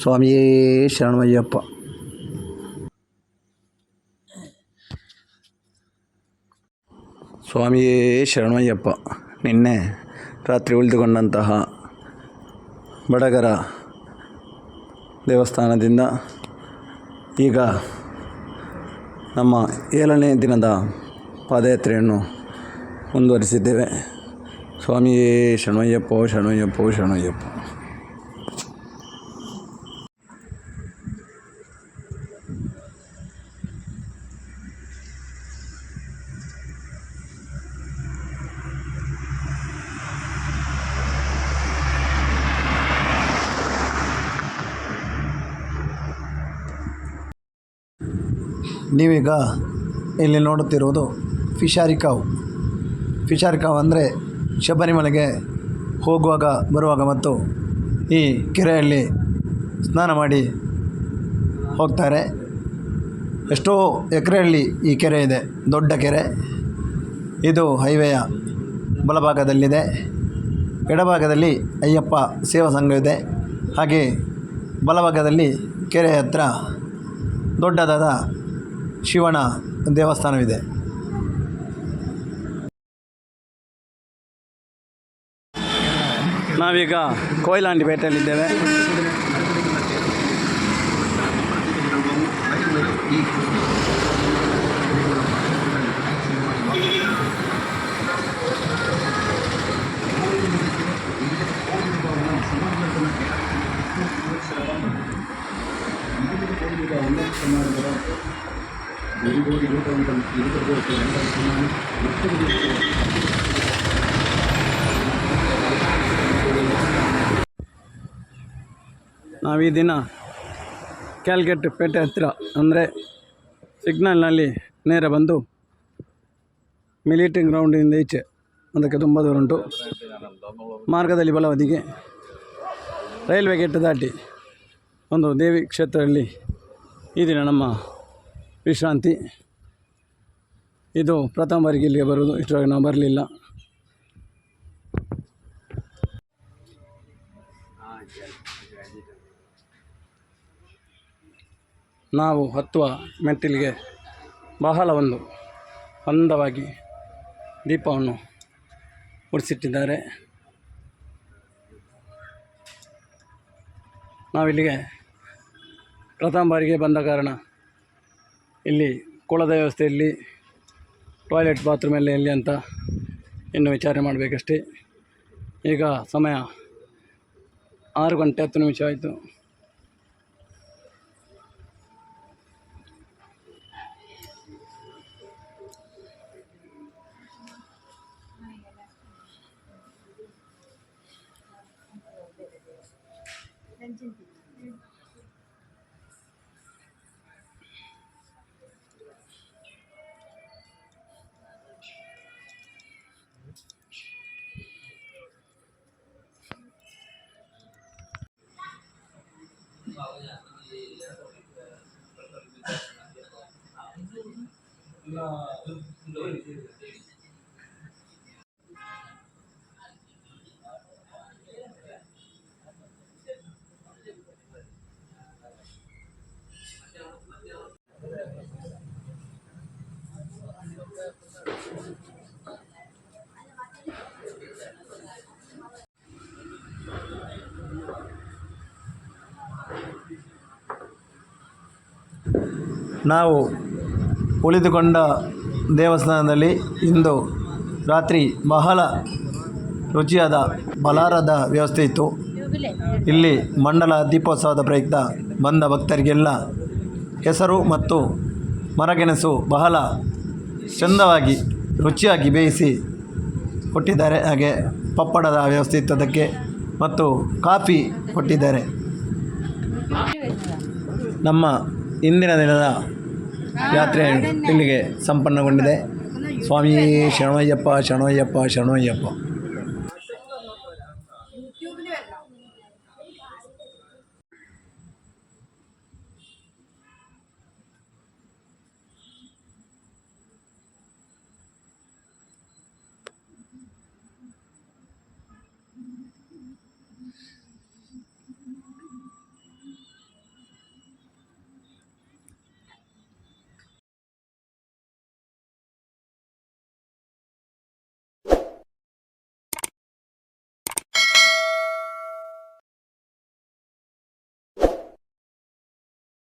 ಸ್ವಾಮಿಯೇ ಶರಣಮಯ್ಯಪ್ಪ. ಸ್ವಾಮಿಯೇ ಶರಣಮಯ್ಯಪ್ಪ, ನಿನ್ನೆ ರಾತ್ರಿ ಉಳಿದುಕೊಂಡಂತಹ ಬಡಗರ ದೇವಸ್ಥಾನದಿಂದ ಈಗ ನಮ್ಮ ಏಳನೇ ದಿನದ ಪಾದಯಾತ್ರೆಯನ್ನು ಮುಂದುವರಿಸಿದ್ದೇವೆ. ಸ್ವಾಮಿಯೇ ಶರಣಯ್ಯಪ್ಪ ಶರಣಯ್ಯಪ್ಪ ಶರಣಮಯ್ಯಪ್ಪ. ನೀವೀಗ ಇಲ್ಲಿ ನೋಡುತ್ತಿರುವುದು ಫಿಶಾರಿ ಕಾವ್. ಫಿಶಾರಿ ಕಾವ್ ಅಂದರೆ ಶಬರಿಮಲೆಗೆ ಹೋಗುವಾಗ, ಬರುವಾಗ ಮತ್ತು ಈ ಕೆರೆಯಲ್ಲಿ ಸ್ನಾನ ಮಾಡಿ ಹೋಗ್ತಾರೆ. ಎಷ್ಟೋ ಎಕರೆಯಲ್ಲಿ ಈ ಕೆರೆ ಇದೆ. ದೊಡ್ಡ ಕೆರೆ. ಇದು ಹೈವೇಯ ಬಲಭಾಗದಲ್ಲಿದೆ. ಎಡಭಾಗದಲ್ಲಿ ಅಯ್ಯಪ್ಪ ಸೇವಾ ಸಂಘ ಇದೆ. ಹಾಗೆ ಬಲಭಾಗದಲ್ಲಿ ಕೆರೆ ಹತ್ರ ದೊಡ್ಡದಾದ ಶಿವನ ದೇವಸ್ಥಾನವಿದೆ. ನಾವೀಗ ಕೊಯ್ಲಾಂಡಿ ಪೇಟೆಯಲ್ಲಿದ್ದೇವೆ ನಾವು ಈ ದಿನ ಕ್ಯಾಲ್ಗೆಟ್ ಪೇಟೆ ಹತ್ತಿರ, ಅಂದರೆ ಸಿಗ್ನಲ್ನಲ್ಲಿ ನೇರ ಬಂದು ಮಿಲಿಟರಿ ಗ್ರೌಂಡಿಂದ ಈಚೆ ಅದಕ್ಕೆ ತುಂಬ ದೂರ ಉಂಟು. ಮಾರ್ಗದಲ್ಲಿ ಬಲವದಿಗೆ ರೈಲ್ವೆ ಗೇಟ್ ದಾಟಿ ಒಂದು ದೇವಿ ಕ್ಷೇತ್ರದಲ್ಲಿ ಈ ದಿನ ನಮ್ಮ ವಿಶ್ರಾಂತಿ. ಇದು ಪ್ರಥಮ ಬಾರಿಗೆ ಇಲ್ಲಿಗೆ ಬರೋದು ಇಷ್ಟರವರೆಗೆ ನಾವು ಬರಲಿಲ್ಲ. ನಾವು ಹತ್ತುವ ಮೆಟ್ಟಿಲಿಗೆ ಬಹಳ ಒಂದು ಅಂದವಾಗಿ ದೀಪವನ್ನು ಉಡಿಸಿಟ್ಟಿದ್ದಾರೆ. ನಾವಿಲ್ಲಿಗೆ ಪ್ರಥಮ ಬಾರಿಗೆ ಬಂದ ಕಾರಣ ಇಲ್ಲಿ ಕುಳದ ವ್ಯವಸ್ಥೆಯಲ್ಲಿ ಟಾಯ್ಲೆಟ್ ಬಾತ್ರೂಮ್ ಎಲ್ಲ ಎಲ್ಲಿ ಅಂತ ಇನ್ನು ವಿಚಾರಣೆ ಮಾಡಬೇಕಷ್ಟೇ. ಈಗ ಸಮಯ ಆರು ಗಂಟೆ ಹತ್ತು ನಿಮಿಷ ಆಯಿತು. ನಾವು ಉಳಿದುಕೊಂಡ ದೇವಸ್ಥಾನದಲ್ಲಿ ಇಂದು ರಾತ್ರಿ ಬಹಳ ರುಚಿಯಾದ ಬಲಾರದ ವ್ಯವಸ್ಥೆ ಇತ್ತು. ಇಲ್ಲಿ ಮಂಡಲ ದೀಪೋತ್ಸವದ ಪ್ರಯುಕ್ತ ಬಂದ ಭಕ್ತರಿಗೆಲ್ಲ ಹೆಸರು ಮತ್ತು ಮರಗೆಣಸು ಬಹಳ ಚಂದವಾಗಿ ರುಚಿಯಾಗಿ ಬೇಯಿಸಿ ಕೊಟ್ಟಿದ್ದಾರೆ. ಹಾಗೆ ಪಪ್ಪಡದ ವ್ಯವಸ್ಥೆ ಇತ್ತು ಅದಕ್ಕೆ ಮತ್ತು ಕಾಫಿ ಕೊಟ್ಟಿದ್ದಾರೆ. ನಮ್ಮ ಇಂದಿನ ದಿನದ ಯಾತ್ರೆ ಇಲ್ಲಿಗೆ ಸಂಪನ್ನಗೊಂಡಿದೆ. ಸ್ವಾಮಿ ಶರಣಯ್ಯಪ್ಪ ಶರಣಯ್ಯಪ್ಪ ಶರಣಯ್ಯಪ್ಪ.